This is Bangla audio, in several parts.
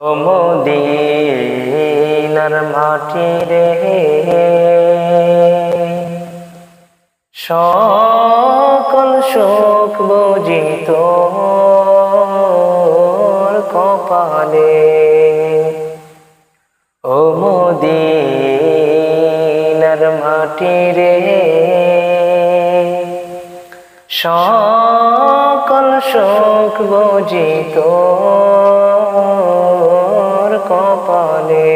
মদিনার মাটি রে। সকল শোক বুঝিত কপালে। ও মদিনার মাটি রে। সকল শোক বুঝিত কপালে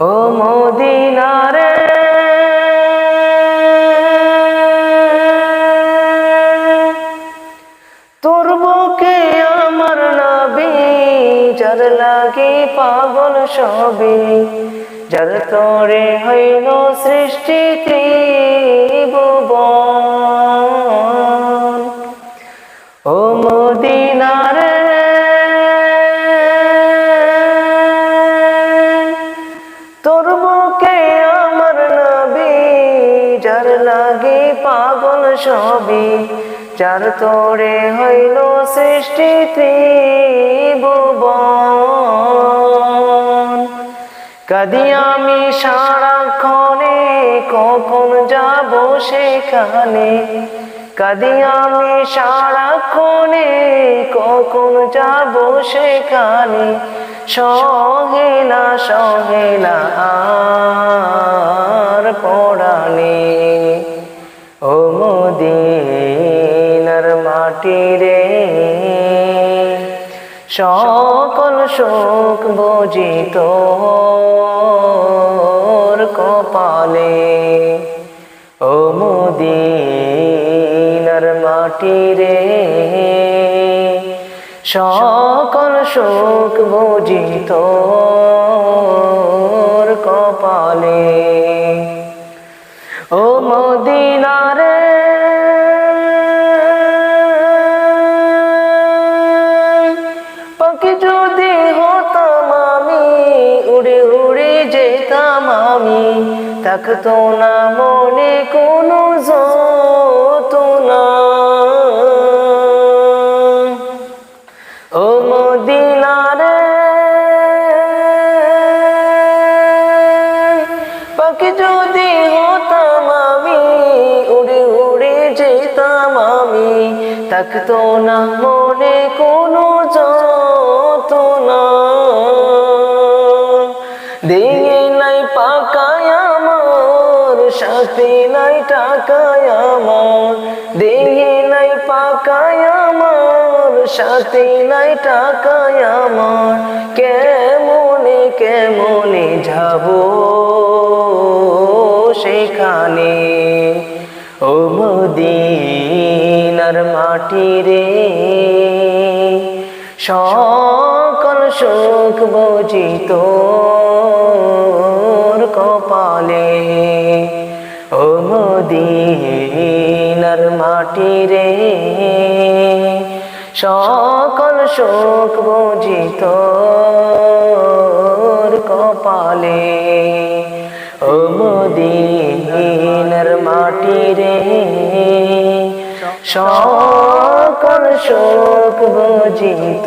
ও মদিনারে তোর বুকে আমার নবী, যার লাগে পাগল সবে যার তোরে হইল সৃষ্টি ত্রিভুবন। ও মদিনারে সবই যার তোরে হইল সৃষ্টি ত্রিভুবন। কাদি আমি সারাক্ষণে, কখন যাব সেখানে? কাদি আমি সারাক্ষণে, কখন যাব সেখানে? সহে না রে। সকল শোক বুঝিত কপালে। ও মদিনার মাটি রে। সকল শোক বুঝিত থাকতো না, মনে কোনো যতনা ও মদিনারে পাখি যদি হতাম আমি, উড়ে উড়ে যেতাম আমি, থাকতো না, মনে কোনো যতনা দিয়ে নাই পাকায় সাথে নাই টাকায় আমার দিয়ে নাই পাকায় আমার, সাথে নাই টাকায় আমার, কেমনে কেমনে যাব সেখানে? ও মদিনার মাটি রে, সকল সুখ বুঝিত কপালে। ও মদিনার মাটি রে। সকল সুখ বুঝিত কপালে। ও মদিনার মাটি রে। সকল শোক বুঝিত